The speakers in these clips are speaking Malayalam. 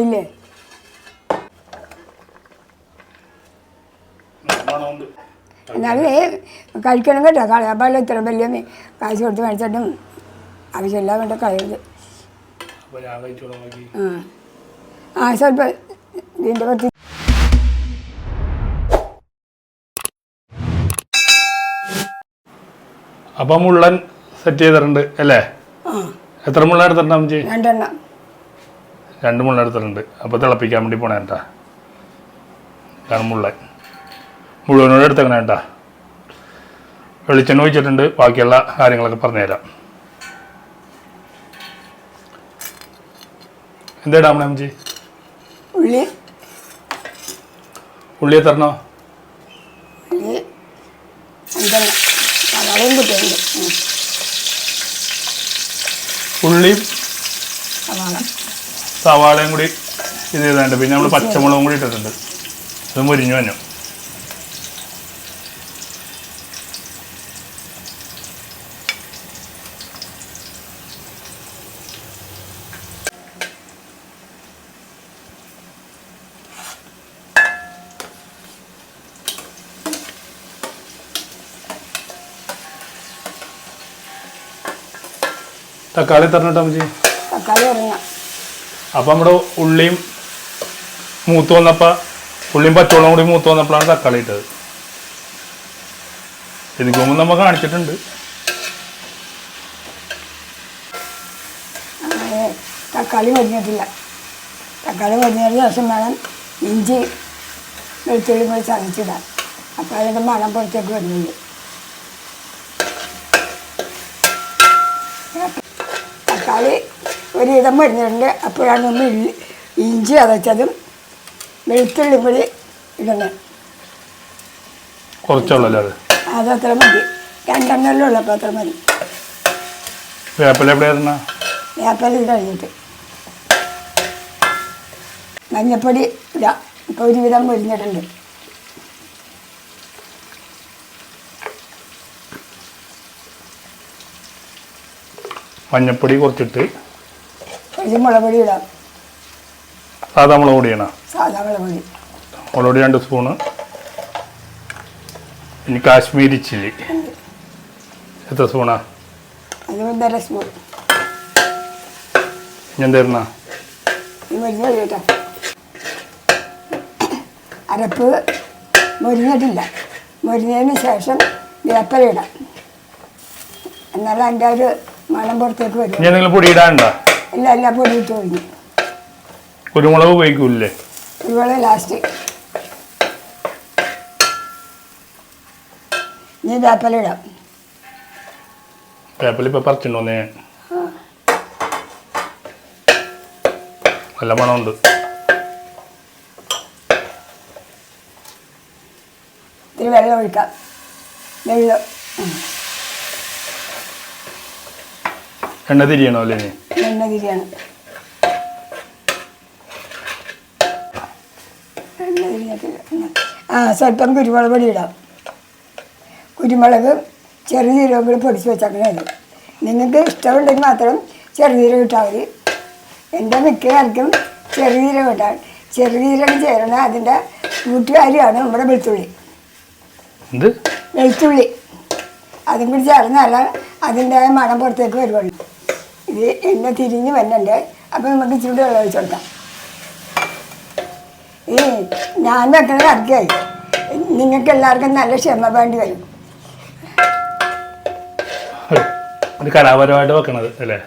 ഇല്ലേ? എന്നാലേ കഴിക്കണം കേട്ടോ. കളയാപ്പാടില്ല ഇത്ര വലിയ കാശ് കൊടുത്ത് മേടിച്ചിട്ടും ആവശ്യമില്ല വേണ്ട കഴിയത് ആ. സ്വല്പ ഇതിന്റെ കുറച്ച് അപ്പം മുള്ളൻ സെറ്റ് ചെയ്തിട്ടുണ്ട് അല്ലേ? എത്ര മുള്ള എടുത്തിട്ടുണ്ടാവും രണ്ടെണ്ണം. രണ്ട് മുള്ള എടുത്തിട്ടുണ്ട്. അപ്പോൾ തിളപ്പിക്കാൻ വേണ്ടി പോണേ കേട്ടാ ഇതാണ് മുള്ള മുഴുവനോട് എടുത്തേക്കണേ കേട്ടാ വെളിച്ചെണ്ണ ഒഴിച്ചിട്ടുണ്ട്. ബാക്കിയുള്ള കാര്യങ്ങളൊക്കെ പറഞ്ഞുതരാം. എന്താ ഇടാമണേ അമ്മച്ചി? ഉള്ളി. ഉള്ളി എത്തരണോ ഉള്ളി സവാളയും കൂടി ഇത് ചെയ്തിട്ടുണ്ട് പിന്നെ നമ്മൾ പച്ചമുളകും കൂടി ഇട്ടിട്ടുണ്ട്. ഇത് മുരിഞ്ഞു വന്നു. തക്കാളി തരണിട്ടോ അമ്മച്ചി തക്കാളി ഇറങ്ങാം അപ്പം നമ്മുടെ ഉള്ളിയും മൂത്ത് വന്നപ്പോൾ ഉള്ളിയും പച്ചവെള്ളം കൂടി മൂത്ത് വന്നപ്പോഴാണ് തക്കാളി ഇട്ടത്. ഇതിന് മുമ്പ് നമ്മൾ കാണിച്ചിട്ടുണ്ട്. തക്കാളി മരിഞ്ഞിട്ടില്ല തക്കാളി മരിഞ്ഞതിന് ശേഷം വേണം ഇഞ്ചി വെളുത്തുള്ളി കൂടി ചതച്ചിടാം അപ്പോൾ അതിന്റെ മണം പുറത്തേക്ക് വരുന്നുണ്ട്. തക്കാളി ഒരുവിധം വരുന്നുണ്ട് അപ്പോഴാണ് നമ്മൾ ഇഞ്ചി അതച്ചതും വെളുത്തുള്ളി കൂടി ഇടുന്നത് അത്? അതത്ര മതി. രണ്ടെണ്ണല്ലോ ഉള്ളു അപ്പോൾ അത്ര മതി. വേപ്പില എവിടെയായിരുന്നു വേപ്പല ഇത് കഴിഞ്ഞിട്ട്. മഞ്ഞപ്പൊടി ഇടാം. ഇപ്പോൾ ഒരുവിധം പൊരിഞ്ഞിട്ടുണ്ട്. മഞ്ഞപ്പൊടി കുറച്ചിട്ട് കുറച്ച് ഇടാം. സാധാ മുളക് പൊടിയാണ് സാധാ മുളപൊടി പൊടി. മുളക് പൊടി രണ്ട് സ്പൂണ്. ഇനി കാശ്മീരി ചില്ലി. എത്ര സ്പൂണാ? അത് ഒന്നര സ്പൂൺ. ഞാൻ കേട്ടോ. അരപ്പ് മുരിഞ്ഞിട്ടില്ല. മുരിഞ്ഞതിന് ശേഷം വേപ്പല ഇടാം. എന്നാലും അതിന്റെ ഒരു മണം പുറത്തേക്ക് വരും. എന്തെങ്കിലും പൊടി ഇടാനുണ്ടോ? എല്ലാം എല്ലാം പൊടി ഇട്ട് കഴിഞ്ഞു കുരുമുളക് ഉപയോഗിക്കൂല്ലേ? കുരുമുളക് ലാസ്റ്റ് ഇനി വേപ്പല ഇടാം. വേപ്പില ഇപ്പം പറിച്ചിട്ടുണ്ടോന്നേ? നല്ല മണമുണ്ട്. ഇത്തിരി വെള്ളം ഒഴിക്കാം. വെള്ളം എണ്ണ തിരിയണോ അല്ലേ? എണ്ണ തിരിയാണ്. എണ്ണ തിരിഞ്ഞിട്ടില്ല ആ സ്വല്പം കുരുമുളക് പൊടി ഇടാം. കുരുമുളക് ചെറുജീരകം കൂടി പൊടിച്ച് വെച്ചേക്കണത് നിങ്ങൾക്ക് ഇഷ്ടമുണ്ടെങ്കിൽ മാത്രം ചെറുജീരകം ഇട്ടാൽ മതി. എന്റെ മിക്ക കാലത്തും ചെറുജീരകം ഇട്ടാൽ ചെറുജീരകം ചേരണ അതിന്റെ കൂട്ടുകാരിയാണ് നമ്മുടെ വെളുത്തുള്ളി. എന്ത്? വെളുത്തുള്ളി. അതും കൂടി ചേർന്നാലാണ് അതിന്റെ മണം പുറത്തേക്ക് വരുവുള്ളൂ ഇത് എണ്ണ തിരിഞ്ഞ് വന്നുണ്ട് അപ്പോൾ നമുക്ക് ചൂടുവെള്ളം വെള്ളം ഒഴിച്ച് കൊടുക്കാം. ഈ ഞാൻ വെക്കണ അടുക്കായി നിങ്ങൾക്ക് എല്ലാവർക്കും നല്ല ക്ഷമ വേണ്ടി വരും. ഒരു കലാപരമായിട്ട് വെക്കണത് അല്ലേ?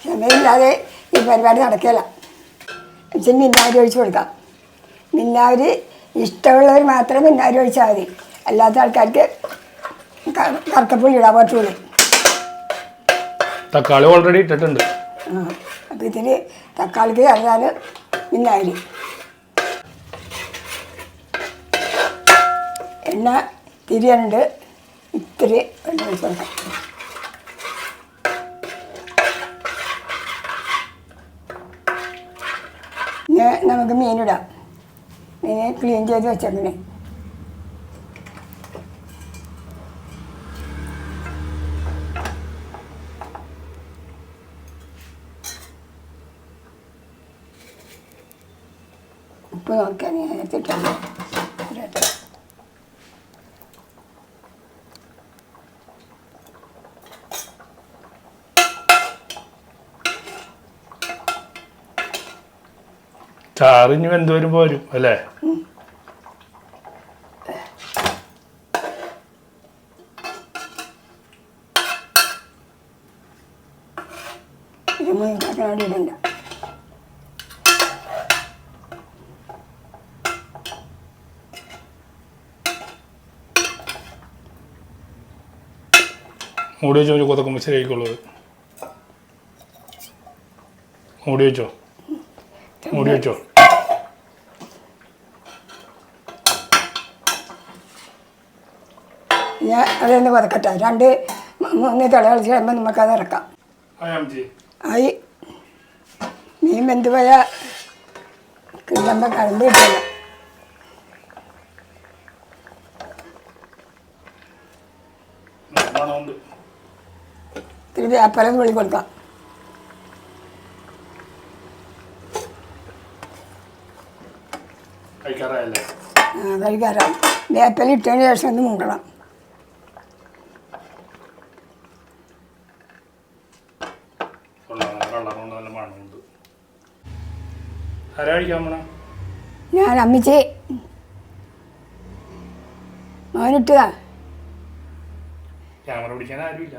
ക്ഷമയില്ലാതെ ഈ പരിപാടി നടക്കില്ല അച്ഛൻ മിന്നാരി ഒഴിച്ചു കൊടുക്കാം. മിന്നാരി ഇഷ്ടമുള്ളവർ മാത്രം മിന്നാരി ഒഴിച്ചാൽ മതി. അല്ലാത്ത ആൾക്കാർക്ക് ക- കറുക്കപ്പുളി ഇടാൻ പറ്റുള്ളൂ തക്കാളി ഓൾറെഡി ഇട്ടിട്ടുണ്ട്. അപ്പൊ ഇതിന് തക്കാളിക്ക് ചേർന്നാൽ മിന്നാരി എണ്ണ തിരിയാനുണ്ട്. ഇത്തിരി വെള്ളം ഒഴിച്ച് കൊടുക്കാം. നമുക്ക് മീനിടാം മീനെ ക്ലീൻ ചെയ്ത് വെച്ചേക്കണേ ഉപ്പ് നോക്കിയാൽ ഞാൻ എടുത്തിട്ടുണ്ട്. ചാറിഞ്ഞ് വെന്ത് വരുമ്പോൾ വരും അല്ലേ ഇത് മുഴുവനായിട്ട് ഇടണ്ട. മൂടി വെച്ചോ കൊതക്കുമ്പോൾ ശരിയായിക്കോളൂ. മൂടി വെച്ചോ മൂടി വെച്ചോ ഞാൻ അതൊന്ന് വതക്കട്ടെ രണ്ട് മൂന്ന് തിള കളിച്ച് കഴിയുമ്പോൾ നമുക്കത് ഇറക്കാം. ആയി മീൻ വെന്ത് പോയ കിട്ടുമ്പോൾ കഴമ്പ് കിട്ടില്ല. മണമുണ്ട് ഇത്തിരി വേപ്പലം വിളി കൊടുക്കാം. കഴിക്കാറായല്ലേ? ആ, കഴിക്കാറാം. വേപ്പല ഇട്ടതിന് ശേഷം ഒന്ന് മൂടണം ഞാൻ അമ്മിച്ചേ. മോനിട്ടുക ക്യാമറ പിടിക്കാൻ ആരുമില്ല.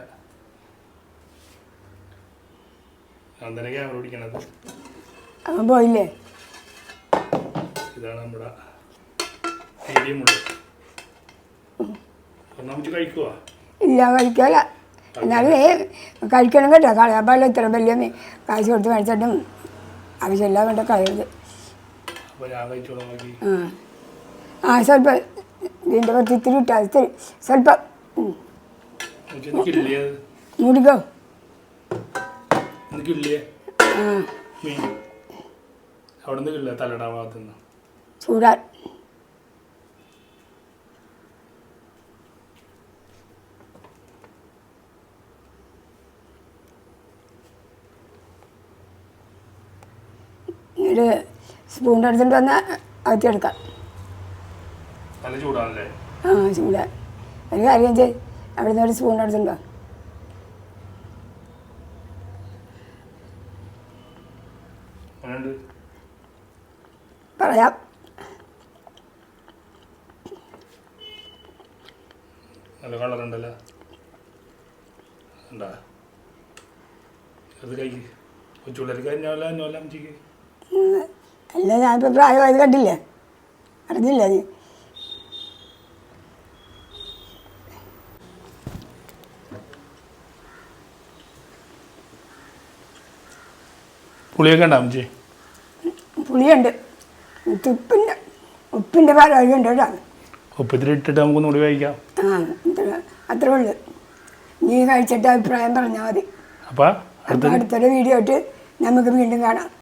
ഞാൻ തന്നെ ക്യാമറ പിടിക്കണത്. അവൻ പോയില്ലേ? ഇതാണ് നമ്മുടെ മീഡിയം ഉള്ളു ഇല്ല കഴിക്കാല എന്നാലും കഴിക്കണം കേട്ടോ. കളയാപ്പാടില്ല ഇത്ര വലിയ കാശ് കൊടുത്ത് മേടിച്ചിട്ടും ആവശ്യമില്ല വേണ്ട കഴിയത് ആ. സ്വല്പ ഇതിന്റെ പുറത്ത് ഇത്തിരി ഇട്ടാ ഇത്തിരി സ്വല്പം മൂടിക്കോ. ചൂടാൻ. ഒരു സ്പൂൺ എടുത്തിട്ട് വന്നാൽ എടുക്കാം. നല്ല ചൂടാണല്ലേ? ആ ചൂടാൻ. ഒരു കാര്യം ചെയ് അവിടുന്ന് ഒരു സ്പൂൺ എടുത്തിട്ടുണ്ടോ പറയാം. നല്ല കളറുണ്ടല്ലോ? ഉണ്ടാ അത് കഴിക്ക് അമ്മച്ചിക്ക് അല്ല ഞാനിപ്പോൾ പ്രായമായത് കണ്ടില്ലേ? അറിഞ്ഞില്ല നീ? പുളിയൊക്കെ ഉണ്ടോ അമ്മച്ചി പുളിയുണ്ട്. ഉപ്പിന്റെ ഉപ്പിന്റെ പലവഴിയുണ്ട് കേട്ടോ. ഉപ്പത്തിരി ഇട്ടിട്ട് നമുക്കൊന്നും കൂടി കഴിക്കാം. ആ അത്ര ഉള്ളു. നീ കഴിച്ചിട്ട് അഭിപ്രായം പറഞ്ഞാൽ മതി. അപ്പം അപ്പോൾ അടുത്തൊരു വീഡിയോ ഇട്ട് നമുക്ക് വീണ്ടും കാണാം.